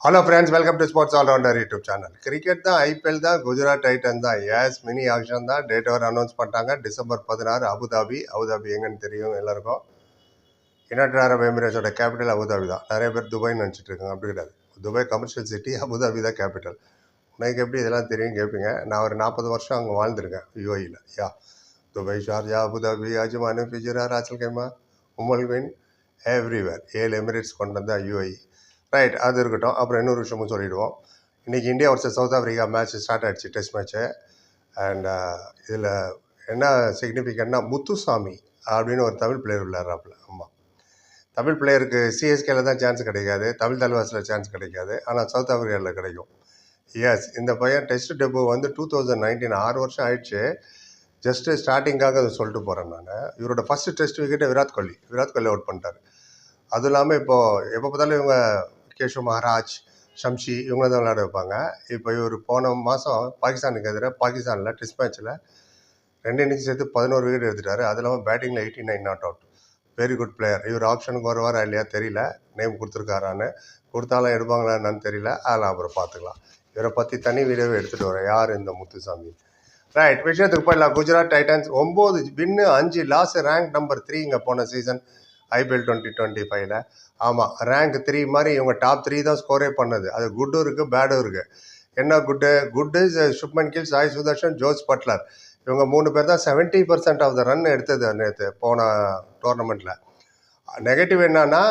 Hello friends welcome to sports allrounder YouTube channel cricket தான் IPL தான் Gujarat Titan தான் S mini auction தான் date over announce பண்ணிட்டாங்க. December பதினாறு அபுதாபி அபுதாபி எங்கன்னு தெரியும் எல்லாருக்கும். யுனைடட் அரப் எமிரேட்ஸோட கேபிட்டல் அபுதாபி தான். நிறைய பேர் துபாய்னு நினச்சிட்டு இருக்காங்க அப்படி கிடையாது. Dubai commercial city Abu Dhabi தான் கேபிட்டல் உனக்கு எப்படி இதெல்லாம் தெரியும் கேட்பீங்க நான் ஒரு நாற்பது வருஷம் அங்கே வாழ்ந்திருக்கேன் யூஏயில் yeah. Dubai Sharjah Abu Dhabi Ajman Fujairah Ras al Khaimah Umm al Quwain everywhere ஏழு எமிரேட்ஸ் கொண்டு வந்தால் யூஐ ரைட் அது இருக்கட்டும். அப்புறம் இன்னொரு விஷயமும் சொல்லிடுவோம். இன்றைக்கி India versus South Africa match start ஆயிடுச்சு டெஸ்ட் மேட்ச்சு அண்ட் இதில் என்ன சிக்னிஃபிகண்ட்னா முத்துசாமி அப்படின்னு ஒரு தமிழ் பிளேயர் விளையாடுறாப்புல. ஆமாம் தமிழ் பிளேயருக்கு சிஎஸ்கேல தான் சான்ஸ் கிடைக்காது. தமிழ் தலைவாசில் சான்ஸ் கிடைக்காது. ஆனால் சவுத் ஆஃப்ரிக்காவில் கிடைக்கும். எஸ் இந்த பையன் டெஸ்ட் டெபு வந்து டூ தௌசண்ட் நைன்டீன் ஆறு வருஷம் ஆயிடுச்சு. ஜஸ்ட்டு ஸ்டார்டிங்காக அதை சொல்லிட்டு போகிறேன் நான். இவரோட ஃபஸ்ட்டு டெஸ்ட் விக்கெட்டை விராட் கோலி. விராட் கோலி அவுட் பண்ணிட்டார். அதுவும் இல்லாமல் இப்போது எப்போ பார்த்தாலும் இவங்க கேஷவ் மகாராஜ் ஷம்ஷி இவங்க தான் விளையாட வைப்பாங்க. இப்போ இவர் போன மாதம் பாகிஸ்தானுக்கு எதிராக பாகிஸ்தானில் டெஸ்ட் மேட்ச்சில் ரெண்டு இன்னிங்ஸ் சேர்த்து பதினோரு விக்கெட் எடுத்துட்டாரு. அது இல்லாமல் பேட்டிங்கில் eighty nine not out very good player இவர் ஆப்ஷனுக்கு வருவாரா இல்லையா தெரியல. நேம் கொடுத்துருக்காரான்னு. கொடுத்தாலும் எடுப்பாங்களா என்னன்னு தெரியல. அதெல்லாம் அப்புறம் பார்த்துக்கலாம். இவரை பற்றி தனி வீடியோவை எடுத்துகிட்டு வரேன் யார் இந்த முத்துசாமி? ரைட் விஷயத்துக்கு போயிடலாம். குஜராத் டைட்டன்ஸ் ஒம்பது வின்னு அஞ்சு லாஸ் ரேங்க் நம்பர் த்ரீ இங்கே போன சீசன் ஐபிஎல் டுவெண்ட்டி டுவெண்ட்டி ஃபைவ்ல ஆமாம் ரேங்க் த்ரீ மாதிரி இவங்க டாப் த்ரீ தான் ஸ்கோரே பண்ணது. அது குட்டும் இருக்குது பேடும் இருக்குது என்ன good good Shubman Gill Sai Sudharsan Jos Buttler இவங்க மூணு பேர் தான் seventy percent of the run எடுத்தது நேற்று போன டோர்னமெண்ட்டில் நெகட்டிவ் என்னன்னா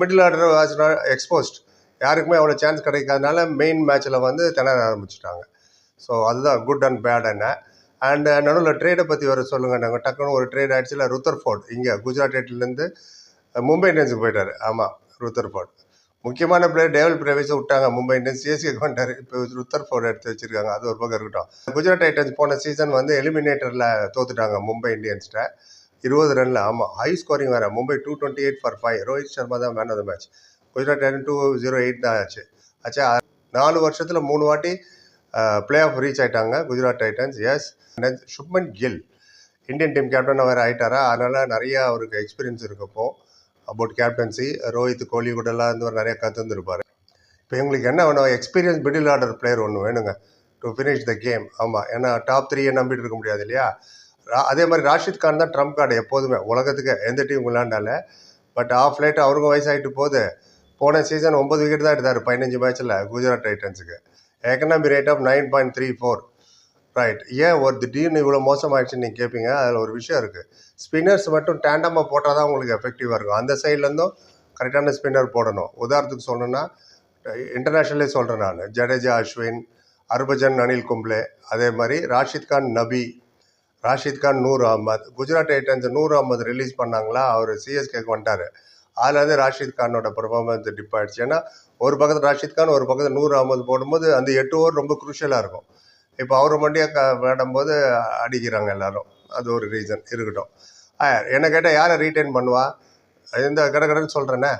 மிடில் ஆர்டர் வாஸ் எக்ஸ்போஸ்ட் யாருக்குமே அவ்வளோ சான்ஸ் கிடைக்காதனால மெயின் மேட்ச்சில் வந்து திணற ஆரம்பிச்சிட்டாங்க. ஸோ அதுதான் குட் அண்ட் பேட் என்ன. அண்ட் uh, நடுவில் ட்ரேடை பற்றி வர சொல்லுங்கள் நாங்கள் டக்குன்னு ஒரு ட்ரேட் ஆயிடுச்சுல ருத்தர்ஃபோர்ட் இங்கே குஜராத் ரைட்லேருந்து மும்பை இந்தியன்ஸுக்கு போயிட்டார். ஆமாம் ருத்தர்ஃபோர்ட் முக்கியமான பிளேயர் டேவல் பிரவேஸை விட்டாங்க. மும்பை இந்தியன்ஸ் சிஎஸ்கேக்கு வந்துட்டார். இப்போ ருத்தர்ஃபோர்ட் எடுத்து வச்சிருக்காங்க. அது ஒரு பக்கம் இருக்கட்டும். குஜராத் டைட்டன்ஸ் போன சீசன் வந்து எலிமினேட்டரில் தோத்துட்டாங்க மும்பை இந்தியன்ஸ்கிட்ட இருபது ரனில் ஆமாம் ஹை ஸ்கோரிங் வேறு. Mumbai two twenty eight for five Rohit Sharma தான் man of the match Gujarat Titan two zero eight oh தான் ஆச்சு. ஆச்சா நாலு வருஷத்தில் மூணு வாட்டி பிளே ஆஃப் ரீச் ஆயிட்டாங்க Gujarat Titans. Yes Shubman Gill Indian team captain வேறு ஆயிட்டாரா? அதனால் நிறையா அவருக்கு எக்ஸ்பீரியன்ஸ் இருக்கப்போ அபவுட் கேப்டன்சி ரோஹித் கோலி கூடலாம் இருந்து நிறைய கற்றுந்துருப்பார் இப்போ எங்களுக்கு என்ன வேணும்? எக்ஸ்பீரியன்ஸ் மிடில் ஆர்டர் பிளேயர் ஒன்று வேணுங்க. டு ஃபினிஷ் த கேம் ஆமாம் ஏன்னா டாப் த்ரீயை நம்பிட்டு இருக்க முடியாது இல்லையா? அதே மாதிரி ராஷித் கான் தான் ட்ரம்ப் கார்டு எப்போதுமே. உலகத்துக்கு எந்த டீம் விளையாண்டால. பட் ஆஃப் லேட் அவருக்கும் வயசாகிட்டு போகுது போன சீசன் ஒன்பது விக்கெட் தான் எடுத்தார். பதினஞ்சு மேட்ச்சில் Gujarat டைட்டன்ஸுக்கு economy rate of nine point three four right ஏன் ஒரு திடீர்னு இவ்வளோ மோசமாகிடுச்சுன்னு நீங்கள் கேட்பீங்க அதில் ஒரு விஷயம் இருக்குது ஸ்பின்னர்ஸ் மட்டும் டேண்டமாக போட்டால் தான் உங்களுக்கு எஃபெக்டிவாக இருக்கும். அந்த சைட்லேருந்தும் கரெக்டான ஸ்பின்னர் போடணும். உதாரணத்துக்கு சொல்லணும்னா இன்டர்நேஷ்னலே சொல்கிறேன் நான். ஜடேஜா அஸ்வின் அர்பஜன் அனில் கும்ப்ளே அதே மாதிரி ராஷித் கான் நபி ராஷித் கான் நூர் அஹமத். குஜராத் டைட்டன்ஸ் நூர் அஹமத் ரிலீஸ் பண்ணாங்களா? அவர் சிஎஸ்கேக்கு வந்துட்டார். அதுலேருந்து ராஷித் கானோட பர்ஃபார்மன்ஸ் டிப் ஆகிடுச்சு ஏன்னா ஒரு பக்கத்தில் ராஷித் கான் ஒரு பக்கத்தில் நூர் அஹமத் போடும்போது அந்த எட்டு ஓவர் ரொம்ப குரூஷியலாக இருக்கும். இப்போ அவர் மண்டியாக க விளையாடும்போது அடிக்கிறாங்க எல்லாரும். அது ஒரு ரீசன் இருக்கட்டும். என்னை என்ன கேட்டால் யாரை ரீட்டைன் பண்ணுவா? இந்த கடகடன்னு சொல்கிறேனே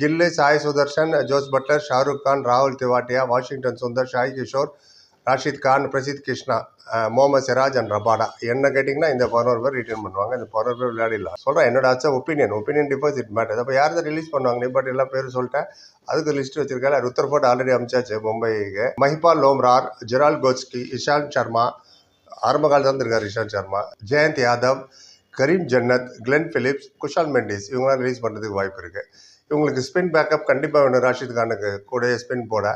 கில்லு சாய் சுதர்ஷன் ஜோஸ் பட்லர் ஷாருக் கான் ராகுல் Tewatia Washington Sundar Sai Kishore Rashid Khan Prasidh Krishna Mohammed Siraj and Rabada. என்ன கேட்டிங்கன்னா இந்த பதினோரு பேர் ரிட்டர்ன் பண்ணுவாங்க. இந்த பதினோரு பேர் விளையாடிடலாம் சொல்கிறேன் என்னோட அச்சா ஒப்பீனியன் ஒப்பீனியன் டிபாசிட் மேட்டர் அப்போ யார் தான் ரிலீஸ் பண்ணுவாங்க? பட் எல்லா பேரும் சொல்லிட்டேன். அதுக்கு லிஸ்ட் வச்சிருக்காரு. ருத்தர்ஃபோர்ட் ஆல்ரெடி அமிச்சாச்சு மும்பைக்கு. மஹிபால் லோம்ரார் ஜெரால் கோஸ்கி இஷாந்த் சர்மா ஆரம்ப காலத்தில் தான் இஷாந்த் சர்மா ஜெயந்த் யாதவ் கரீம் ஜன்னத் கிளென் பிலிப்ஸ் குஷால் மெண்டிஸ். இவங்களாம் ரிலீஸ் பண்ணுறதுக்கு வாய்ப்பு இருக்குது இவங்களுக்கு ஸ்பின் பேக்கப் கண்டிப்பாக வேணும். ராஷித் கானுக்கு கூடயே ஸ்பின் போட.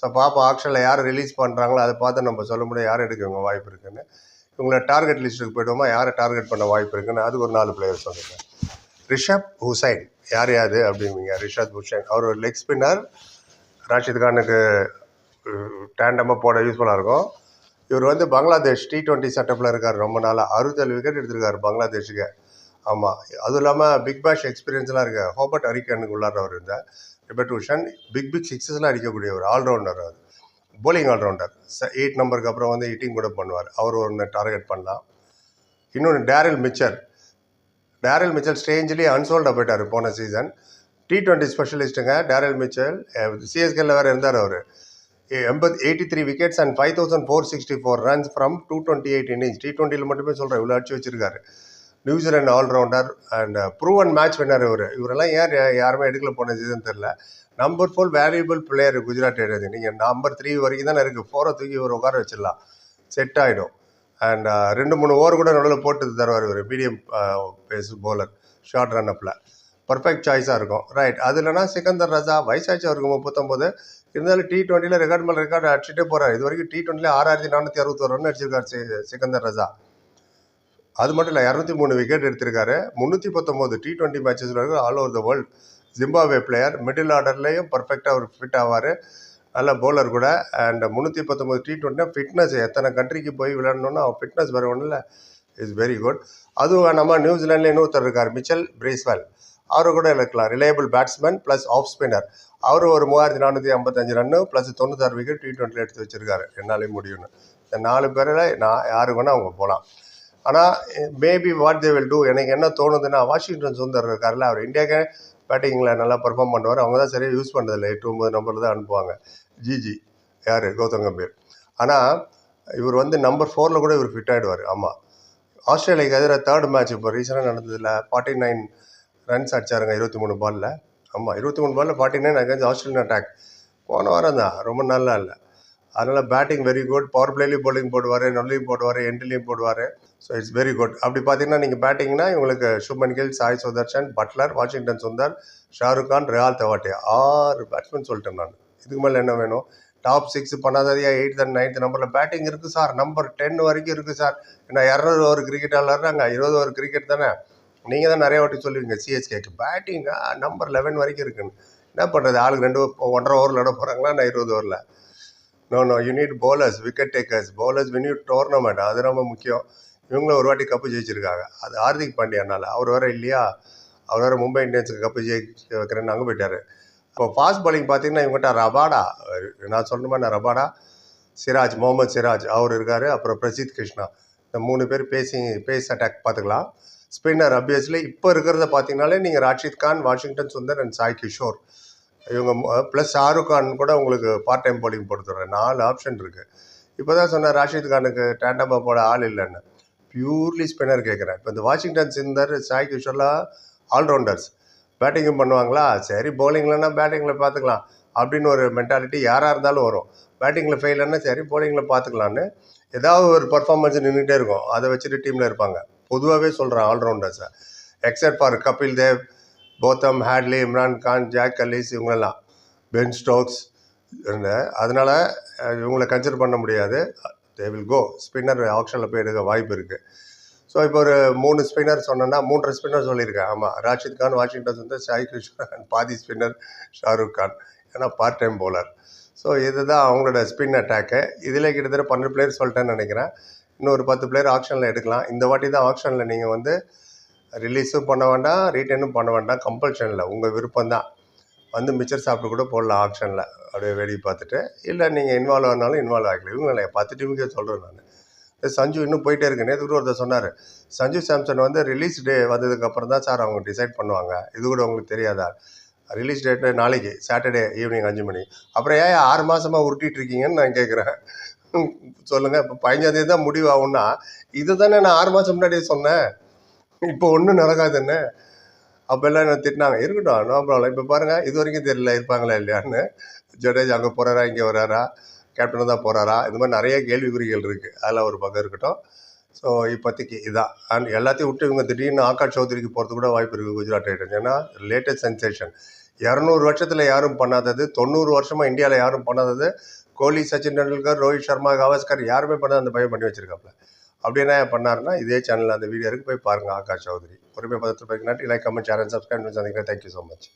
ஸோ பாப்பா ஆக்ஷனில் யார் ரிலீஸ் பண்ணுறாங்களோ அதை பார்த்து நம்ம சொல்ல முடியும் யார் எடுக்க இவங்க வாய்ப்பு இருக்குன்னு. இவங்கள டார்கெட் லிஸ்ட்டுக்கு போய்டுவோமா? யாரை டார்கெட் பண்ண வாய்ப்பு இருக்குன்னு? அதுக்கு ஒரு நாலு பிளேயர் சொல்லியிருக்கேன் ரிஷப் ஹுசைன். யார் யாது அப்படிங்க ரிஷப் ஹுசைன். அவர் ஒரு லெக் ஸ்பின்னர் ராஷித் கானுக்கு டேண்டமாக போட யூஸ்ஃபுல்லாக இருக்கும். இவர் வந்து பங்களாதேஷ் டி டுவெண்ட்டி செட்டப்பில் இருக்கார் ரொம்ப நாளாக அறுபத்தேழு விக்கெட் எடுத்திருக்காரு பங்களாதேஷுக்கு. ஆமாம் அதுவும் இல்லாமல் பிக் பேஷ் எக்ஸ்பீரியன்ஸ்லாம் இருக்கு. ஹோபர்ட் அரிக்கனுக்கு உள்ளாடுறவர் இருந்தார். ரிபர்ட் உஷன் பிக் பிக் சிக்ஸஸ்லாம் அடிக்கக்கூடிய ஒரு ஆல்ரவுண்டர் அவர். போலிங் ஆல்ரவுண்டர் எயிட் நம்பருக்கு அப்புறம் வந்து ஹிட்டிங் கூட பண்ணுவார். அவர் ஒன்று டார்கெட் பண்ணலாம். இன்னொன்று Daryl Mitchell Daryl Mitchell strangely அன்சோல்டாக போயிட்டார் போன சீசன் டி டுவெண்ட்டி ஸ்பெஷலிஸ்ட்டுங்க டேரல் மிச்சல் சிஎஸ்கேல வேறு இருந்தார் அவர். எண்பத் eighty three wickets and five thousand four sixty four runs from two twenty eight innings T டுவெண்ட்டியில் மட்டுமே சொல்கிறேன் இவ்வளோ அடிச்சு வச்சிருக்காரு. New Zealand allrounder and proven match winner இவர். இவரெல்லாம் ஏன் யாருமே எடுக்கல போனதுன்னு தெரில number four valuable player Gujarat Titans நீங்கள் நம்பர் த்ரீ வரைக்கும் தானே இருக்குது ஃபோரை தூக்கி இவர் உட்கார வச்சிடலாம். செட் ஆகிடும் அண்ட் uh, ரெண்டு மூணு ஓவர் கூட நடுவில் போட்டு தருவார் இவர். Medium pace bowler short run அப்பில் பர்ஃபெக்ட் சாய்ஸாக இருக்கும். ரைட் அது இல்லைனா சிக்கந்தர் ரஜா வயசாச்சு அவருக்கு முப்பத்தொம்போது. இருந்தாலும் டி டுவெண்ட்டியில் ரெக்கார்ட் மேலே ரெக்கார்டு அடிச்சுட்டே போகிறார் இது வரைக்கும் டி டுவெண்ட்டியில் ஆறாயிரத்தி நானூற்றி அறுபத்தொரு ரன் அடிச்சிருக்கார் சிக்கந்தர் ரஜா. அது மட்டும் இல்லை இரநூத்தி மூணு விக்கெட் எடுத்திருக்காரு. முந்நூற்றி பத்தொம்போது டி ட்வெண்ட்டி மேட்சஸில் இருக்கிற all over the world Zimbabwe player middle ஆர்டர்லேயும் பர்ஃபெக்டாக அவர் ஃபிட் ஆவார். நல்ல பவுலர் கூட. அண்ட் முந்நூற்றி பத்தொம்போது டி ட்வெண்ட்டினா ஃபிட்னஸ் எத்தனை கண்ட்ரிக்கு போய் விளையாடணும்னா அவன் ஃபிட்னஸ் வேறு ஒன்றும் இல்லை. இஸ் வெரி குட் அதுவும் நம்ம நியூசிலாண்டில் இன்னொருத்தர் இருக்கார் மிச்சல் பிரேஸ்வெல் அவர் கூட இழக்கலாம். Reliable batsman plus off spinner அவர் ஒரு மூவாயிரத்தி நானூற்றி ஐம்பத்தஞ்சு ரன்னு ப்ளஸ் தொண்ணூத்தாறு விக்கெட் டி ட்வெண்ட்டியில் எடுத்து வச்சிருக்காரு. என்னாலே முடியும்னு. இந்த நாலு பேரில் நான் யாருக்கு வேணால் அவங்க போகலாம் ஆனால் maybe what they will do எனக்கு என்ன தோணுதுன்னா வாஷிங்டன் சுந்தர் இருக்கார்ல அவர் இந்தியாவுக்கு பேட்டிங்கில் நல்லா பெர்ஃபார்ம் பண்ணுவார். அவங்க தான் சரியாக யூஸ் பண்ணுறதில்ல எட்டு ஒம்பது நம்பர் தான் அனுப்புவாங்க. ஜிஜி யார்? கௌதம் கம்பீர். ஆனால் இவர் வந்து நம்பர் ஃபோரில் கூட இவர் ஃபிட் ஆகிடுவார் ஆமாம் ஆஸ்திரேலியாவுக்கு எதிராக தேர்ட் மேட்ச் இப்போ ரீசெண்டாக நடந்ததில் ஃபார்ட்டி நைன் ரன்ஸ் அடிச்சாருங்க இருபத்தி மூணு பாலில் ஆமாம் இருபத்தி மூணு பாலில் forty nine against Australian attack போன வாரம் தான் ரொம்ப நல்லா இல்லை. அதனால் பேட்டிங் வெரி குட் பவர் பிளேலையும் போலிங் போடுவார் நொல்லையும் போடுவார் எண்ட்லேயும் போடுவார். ஸோ இட்ஸ் வெரி குட் அப்படி பார்த்தீங்கன்னா நீங்கள் பேட்டிங்னா இவங்களுக்கு சுப்மன் கில் சாய் சுதர்ஷன் பட்லர் வாஷிங்டன் சுந்தர் ஷாருக் கான் ரியால் தவாட்டே ஆறு பேட்ஸ்மேன் சொல்லிட்டேன் நான். இதுக்கு மேலே என்ன வேணும்? டாப் சிக்ஸ் பண்ணாததையா எயித் அண்ட் நைன்த் நம்பரில் பேட்டிங் இருக்குது சார் நம்பர் டென் வரைக்கும் இருக்குது சார் ஏன்னா இரநூறு ஓவர் கிரிக்கெட் விளாட்றாங்க இருபது ஓவர் கிரிக்கெட் தானே? நீங்கள் தான் நிறைய வாட்டி சொல்லுவீங்க சிஎஸ்கேக்கு பேட்டிங் நம்பர் லெவன் வரைக்கும் இருக்குன்னு. என்ன பண்ணுறது ஆளுக்கு ரெண்டு ஒன்றரை ஓவர் விளாட போகிறாங்களா நான் இருபது ஓவரில் no no you need bowlers wicket takers bowlers win tournament அது ரொம்ப முக்கியம். இவங்களும் ஒரு வாட்டி கப்பு ஜெயிச்சிருக்காங்க. அது ஹார்திக் பாண்டியானால அவர் வேற இல்லையா? அவர் வேறு மும்பை இந்தியன்ஸுக்கு கப்பு ஜெயிக்க வைக்கிறேன்னு அங்கே போயிட்டாரு. இப்போ ஃபாஸ்ட் பாலிங் பார்த்தீங்கன்னா இவங்ககிட்ட ரபாடா நான் சொல்லணுமா நான் ரபாடா சிராஜ் முகமது சிராஜ் அவர் இருக்கார் அப்புறம் பிரசித் கிருஷ்ணா. இந்த மூணு பேர் பேசி பேஸ் அட்டாக் பார்த்துக்கலாம். ஸ்பின்னர் அபியஸ்லி இப்போ இருக்கிறத பார்த்தீங்கனாலே நீங்கள் ராஷித் கான் வாஷிங்டன் சுந்தர் அண்ட் சாய் கிஷோர். இவங்க ப்ளஸ் ஷாருக் கான் கூட உங்களுக்கு பார்ட் டைம் போலிங் போட்டு தர்றேன் நாலு ஆப்ஷன் இருக்குது இப்போ தான் சொன்னேன் ராஷித் கானுக்கு டேண்டமாக போட ஆள் இல்லைன்னு. பியூர்லி ஸ்பின்னர் கேட்குறேன் இப்போ இந்த வாஷிங்டன் சிந்தர் சாய் கிஷோர்லாம் ஆல்ரவுண்டர்ஸ் பேட்டிங்கும் பண்ணுவாங்களா? சரி பவுலிங்லன்னா பேட்டிங்கில் பார்த்துக்கலாம் அப்படின்னு ஒரு மென்டாலிட்டி யாராக இருந்தாலும் வரும். பேட்டிங்கில் ஃபெயிலன்னா சரி போலிங்கில் பார்த்துக்கலான்னு ஏதாவது ஒரு பர்ஃபார்மன்ஸ் நின்றுட்டே இருக்கும். அதை வச்சுட்டு டீமில் இருப்பாங்க. பொதுவாகவே சொல்கிறேன் ஆல்ரவுண்டர்ஸை except for Kapil Dev Botham Hadlee Imran Khan Jacques Kallis இவங்கெல்லாம் பென் ஸ்டோக்ஸ் அதனால் இவங்களை கன்சிடர் பண்ண முடியாது. தே வில் கோ ஸ்பின்னர் ஆப்ஷனில் போய் எடுக்க வாய்ப்பு இருக்குது ஸோ இப்போ ஒரு மூணு ஸ்பின்னர் சொன்னேன்னா மூன்றரை ஸ்பின்னர் சொல்லியிருக்கேன். ஆமாம் ராஷித் கான் வாஷிங்டன் சுந்தர் சாய் கிருஷ்ணா and பாதி ஸ்பின்னர் ஷாருக் கான். ஏன்னா பார்ட் டைம் போலர் ஸோ இதுதான் அவங்களோட ஸ்பின் அட்டாக்கு இதில் கிட்டத்தட்ட பன்னெண்டு பிளேயர் சொல்லிட்டேன்னு நினைக்கிறேன். இன்னும் ஒரு பத்து பிளேயர் ஆப்ஷனில் எடுக்கலாம். இந்த வாட்டி தான் ஆப்ஷனில் நீங்கள் வந்து ரிலீஸும் பண்ண வேண்டாம் ரீட்டர்னும் பண்ண வேண்டாம் கம்பல்ஷனில் உங்கள் விருப்பம் தான் வந்து மிச்சர் சாப்பிட்டு கூட போடலாம் ஆப்ஷனில் அப்படியே வேடிக்கை பார்த்துட்டு இல்லை நீங்கள் இன்வால்வ் ஆனாலும் இன்வால்வ் ஆகல இவங்க பார்த்துட்டு டீமுக்கே சொல்கிறேன் நான். சஞ்சு இன்னும் போயிட்டே இருக்கு. நேற்று கூட ஒருத்தர் சொன்னார். சஞ்சு சாம்சன் வந்து ரிலீஸ் டே வந்ததுக்கப்புறம் தான் சார் அவங்க டிசைட் பண்ணுவாங்க. இது கூட உங்களுக்கு தெரியாதா? ரிலீஸ் டேட்டு நாளைக்கு சாட்டர்டே ஈவினிங் அஞ்சு மணி. அப்புறம் ஏன் ஆறு மாதமாக உருட்டிட்டு இருக்கீங்கன்னு நான் கேட்குறேன் சொல்லுங்கள் இப்போ பதினஞ்சாந்தேதி தான் முடிவாகும்னா இது தானே நான் ஆறு மாதம் முன்னாடியே சொன்னேன். இப்போ ஒன்றும் நடக்காது என்ன? அப்போல்லாம் என்ன திட்டினாங்க இருக்கட்டும் நோ ப்ராப்ளம் இப்போ பாருங்கள் இது வரைக்கும் தெரியல இருப்பாங்களா இல்லையான்னு? ஜடேஜ் அங்கே போகிறாரா இங்கே வராரா கேப்டனாக தான் போகிறாரா இந்த மாதிரி நிறைய கேள்விக்குறிகள் இருக்குது அதில் ஒரு பக்கம் இருக்கட்டும். ஸோ இப்போதைக்கு இதான். அண்ட் எல்லாத்தையும் விட்டு இவங்க திடீர்னு ஆகாஷ் சௌத்ரிக்கு போகிறது கூட வாய்ப்பு இருக்குது குஜராத் டைட்டன்ஸ். ஏன்னா லேட்டஸ்ட் சென்சேஷன் இரநூறு வருஷத்தில் யாரும் பண்ணாதது தொண்ணூறு வருஷமாக இந்தியாவில் யாரும் பண்ணாதது கோலி சச்சின் டெண்டுல்கர் ரோஹித் சர்மா கவாஸ்கர் யாருமே பண்ணாத அந்த பையன் பண்ணி வச்சுருக்காப்புல அப்படி என்ன பண்ணாருன்னா இதே சேனலில் அந்த வீடியோ இருக்குது போய் பாருங்கள் ஆகாஷ் சௌத்ரி. பொறுமை பதத்தில் நன்றி. லைக் கமெண்ட் சேனல் சப்ஸ்கிரைப் பண்ணி சந்திக்கிறேன் தேங்க்யூ ஸோ மச்